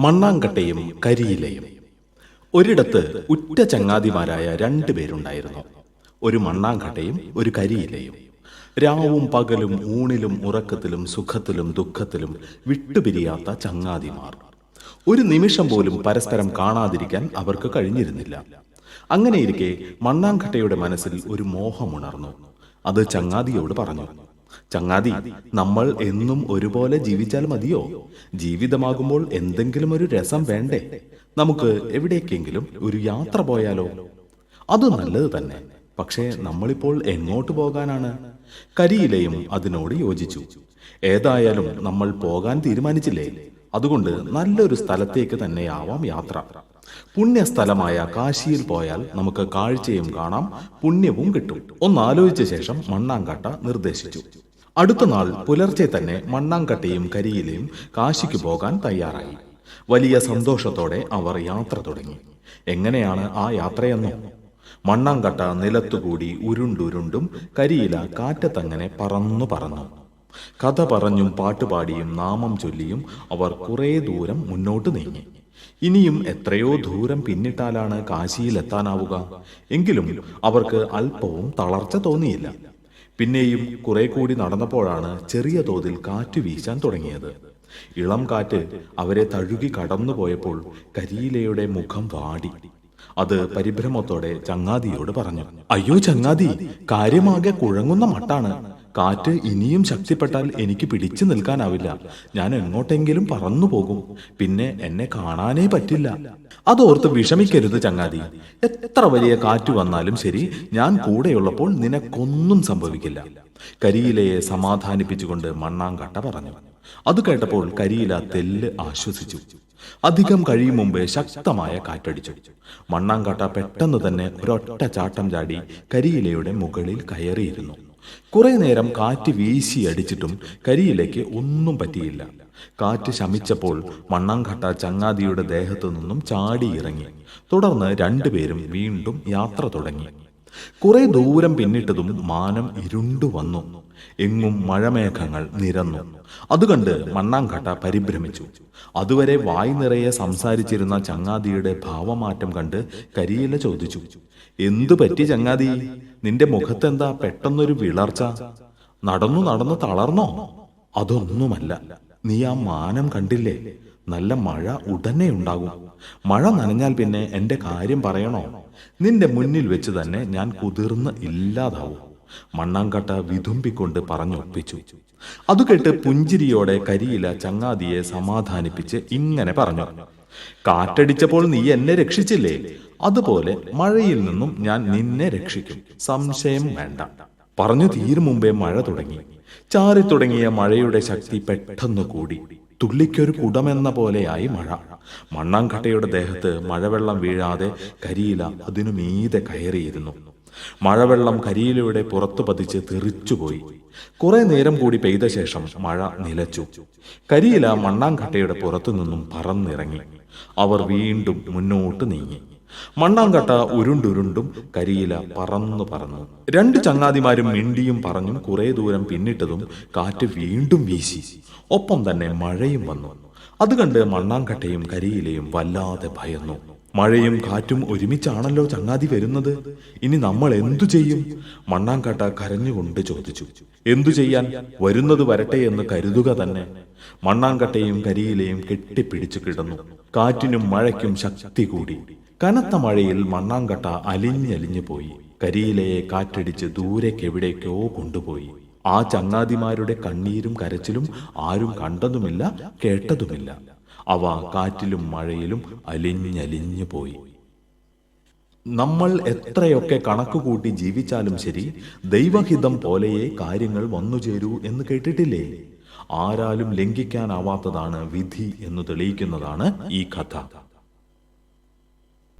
മണ്ണാങ്കട്ടയും കരിയിലയും. ഒരിടത്ത് ഉറ്റ ചങ്ങാതിമാരായ രണ്ടു പേരുണ്ടായിരുന്നു. ഒരു മണ്ണാങ്കട്ടയും ഒരു കരിയിലയും. രാവും പകലും ഊണിലും ഉറക്കത്തിലും സുഖത്തിലും ദുഃഖത്തിലും വിട്ടുപിരിയാത്ത ചങ്ങാതിമാർ. ഒരു നിമിഷം പോലും പരസ്പരം കാണാതിരിക്കാൻ അവർക്ക് കഴിഞ്ഞിരുന്നില്ല. അങ്ങനെയിരിക്കെ മണ്ണാങ്കട്ടയുടെ മനസ്സിൽ ഒരു മോഹമുണർന്നു. അത് ചങ്ങാതിയോട് പറഞ്ഞു ചങ്ങാതി നമ്മൾ എന്നും ഒരുപോലെ ജീവിച്ചാൽ മതിയോ? ജീവിതമാകുമ്പോൾ എന്തെങ്കിലും ഒരു രസം വേണ്ടേ? നമുക്ക് എവിടേക്കെങ്കിലും ഒരു യാത്ര പോയാലോ? അത് നല്ലത് തന്നെ. പക്ഷേ നമ്മളിപ്പോൾ എങ്ങോട്ട് പോകാനാണ്? കരിയിലയും അതിനോട് യോജിച്ചു. ഏതായാലും നമ്മൾ പോകാൻ തീരുമാനിച്ചില്ലേ? അതുകൊണ്ട് നല്ലൊരു സ്ഥലത്തേക്ക് തന്നെയാവാം യാത്ര. പുണ്യസ്ഥലമായ കാശിയിൽ പോയാൽ നമുക്ക് കാഴ്ചയും കാണാം പുണ്യവും കിട്ടും. ഒന്നാലോചിച്ച ശേഷം മണ്ണാങ്കാട്ട നിർദ്ദേശിച്ചു. അടുത്ത നാൾ പുലർച്ചെ തന്നെ മണ്ണാങ്കട്ടയും കരിയിലയും കാശിക്ക് പോകാൻ തയ്യാറായി. വലിയ സന്തോഷത്തോടെ അവർ യാത്ര തുടങ്ങി. എങ്ങനെയാണ് ആ യാത്രയെന്നോ? മണ്ണാങ്കട്ട നിലത്തുകൂടി ഉരുണ്ടുരുണ്ടും കരിയില കാറ്റത്തങ്ങനെ പറന്നു പറന്നു. കഥ പറഞ്ഞും പാട്ടുപാടിയും നാമം ചൊല്ലിയും അവർ കുറേ ദൂരം മുന്നോട്ട് നീങ്ങി. ഇനിയും എത്രയോ ദൂരം പിന്നിട്ടാലാണ് കാശിയിലെത്താനാവുക. എങ്കിലും അവർക്ക് അല്പവും തളർച്ച തോന്നിയില്ല. പിന്നെയും കുറെ കൂടി നടന്നപ്പോഴാണ് ചെറിയ തോതിൽ കാറ്റ് വീശാൻ തുടങ്ങിയത്. ഇളം കാറ്റ് അവരെ തഴുകി കടന്നുപോയപ്പോൾ കരിയിലയുടെ മുഖം വാടി. അത് പരിഭ്രമത്തോടെ ചങ്ങാതിയോട് പറഞ്ഞു അയ്യോ ചങ്ങാതി കാര്യമാകെ കുഴങ്ങുന്ന മട്ടാണ്. കാറ്റ് ഇനിയും ശക്തിപ്പെട്ടാൽ എനിക്ക് പിടിച്ചു നിൽക്കാനാവില്ല. ഞാൻ എങ്ങോട്ടെങ്കിലും പറന്നു പോകും. പിന്നെ എന്നെ കാണാനേ പറ്റില്ല. അതോർത്ത് വിഷമിക്കരുത് ചങ്ങാതി. എത്ര വലിയ കാറ്റ് വന്നാലും ശരി ഞാൻ കൂടെയുള്ളപ്പോൾ നിനക്കൊന്നും സംഭവിക്കില്ല. കരിയിലയെ സമാധാനിപ്പിച്ചുകൊണ്ട് മണ്ണാങ്കട്ട പറഞ്ഞു. അത് കേട്ടപ്പോൾ കരിയില തെല്ല് ആശ്വസിച്ചു. അധികം കഴിയും മുമ്പേ ശക്തമായ കാറ്റടിച്ചു. മണ്ണാങ്കട്ട പെട്ടെന്ന് തന്നെ ഒരൊറ്റ ചാട്ടം ചാടി കരിയിലയുടെ മുകളിൽ കയറിയിരുന്നു. കുറെ നേരം കാറ്റ് വീശി അടിച്ചിട്ടും കരിയിലേക്ക് ഒന്നും പറ്റിയില്ല. കാറ്റ് ശമിച്ചപ്പോൾ മണ്ണാങ്കട്ട ചങ്ങാതിയുടെ ദേഹത്തു നിന്നും ചാടിയിറങ്ങി. തുടർന്ന് രണ്ടുപേരും വീണ്ടും യാത്ര തുടങ്ങി. കുറെ ദൂരം പിന്നിട്ടതും മാനം ഇരുണ്ടു വന്നു. എങ്ങും മഴമേഘങ്ങൾ നിരന്നു. അതുകണ്ട് മണ്ണാങ്കട്ട പരിഭ്രമിച്ചു. അതുവരെ വായി നിറയെ സംസാരിച്ചിരുന്ന ചങ്ങാതിയുടെ ഭാവമാറ്റം കണ്ട് കരിയില ചോദിച്ചു എന്തു പറ്റി ചങ്ങാതി? നിന്റെ മുഖത്തെന്താ പെട്ടെന്നൊരു വിളർച്ച? നടന്നു നടന്നു തളർന്നോ? അതൊന്നുമല്ല. നീ ആ മാനം കണ്ടില്ലേ? നല്ല മഴ ഉടനെ ഉണ്ടാകും. മഴ നനഞ്ഞാൽ പിന്നെ എന്റെ കാര്യം പറയണോ? നിന്റെ മുന്നിൽ വെച്ച് തന്നെ ഞാൻ കുതിർന്ന് ഇല്ലാതാവും. മണ്ണാങ്കട്ട വിതുമ്പിക്കൊണ്ട് പറഞ്ഞൊപ്പിച്ചു. അത് കേട്ട് പുഞ്ചിരിയോടെ കരിയില ചങ്ങാതിയെ സമാധാനിപ്പിച്ച് ഇങ്ങനെ പറഞ്ഞു. കാറ്റടിച്ചപ്പോൾ നീ എന്നെ രക്ഷിച്ചില്ലേ? അതുപോലെ മഴയിൽ നിന്നും ഞാൻ നിന്നെ രക്ഷിക്കും. സംശയം വേണ്ട. പറഞ്ഞു തീരും മുമ്പേ മഴ തുടങ്ങി. ചാറി തുടങ്ങിയ മഴയുടെ ശക്തി പെട്ടെന്ന് കൂടി. തുള്ളിക്കൊരു കുടമെന്ന പോലെയായി മഴ. മണ്ണാങ്കട്ടയുടെ ദേഹത്ത് മഴവെള്ളം വീഴാതെ കരിയില അതിനു മീതെ കയറിയിരുന്നു. മഴവെള്ളം കരിയിലയുടെ പുറത്തു പതിച്ച് തെറിച്ചുപോയി. കുറെ നേരം കൂടി പെയ്ത ശേഷം മഴ നിലച്ചു. കരിയില മണ്ണാങ്കട്ടയുടെ പുറത്തു നിന്നും പറന്നിറങ്ങി. അവർ വീണ്ടും മുന്നോട്ട് നീങ്ങി. മണ്ണാങ്കട്ട ഉരുണ്ടുരുണ്ടും കരിയില പറന്നു പറന്നു. രണ്ട് ചങ്ങാതിമാരും മിണ്ടിയും പറഞ്ഞും കുറെ ദൂരം പിന്നിട്ടതും കാറ്റ് വീണ്ടും വീശി. ഒപ്പം തന്നെ മഴയും വന്നു. അത് കണ്ട് മണ്ണാങ്കട്ടയും കരിയിലയും വല്ലാതെ ഭയന്നു. മഴയും കാറ്റും ഒരുമിച്ചാണല്ലോ ചങ്ങാതി വരുന്നത്. ഇനി നമ്മൾ എന്തു ചെയ്യും? മണ്ണാങ്കട്ട കരഞ്ഞുകൊണ്ട് ചോദിച്ചു. എന്തു ചെയ്യാൻ? വരുന്നത് വരട്ടെ എന്ന് കരുതുക തന്നെ. മണ്ണാങ്കട്ടയും കരിയിലയും കെട്ടിപ്പിടിച്ചു കിടന്നു. കാറ്റിനും മഴയ്ക്കും ശക്തി കൂടി. കനത്ത മഴയിൽ മണ്ണാങ്കട്ട അലിഞ്ഞലിഞ്ഞു പോയി. കരിയിലയെ കാറ്റടിച്ച് ദൂരേക്കെവിടേക്കോ കൊണ്ടുപോയി. ആ ചങ്ങാതിമാരുടെ കണ്ണീരും കരച്ചിലും ആരും കണ്ടതുമില്ല കേട്ടതുമില്ല. അവ കാറ്റിലും മഴയിലും അലിഞ്ഞലിഞ്ഞു പോയി. നമ്മൾ എത്രയൊക്കെ കണക്കുകൂട്ടി ജീവിച്ചാലും ശരി ദൈവഹിതം പോലെയേ കാര്യങ്ങൾ വന്നു വന്നുചേരൂ എന്ന് കേട്ടിട്ടില്ലേ? ആരാലും ലംഘിക്കാനാവാത്തതാണ് വിധി എന്ന് തെളിയിക്കുന്നതാണ് ഈ കഥ.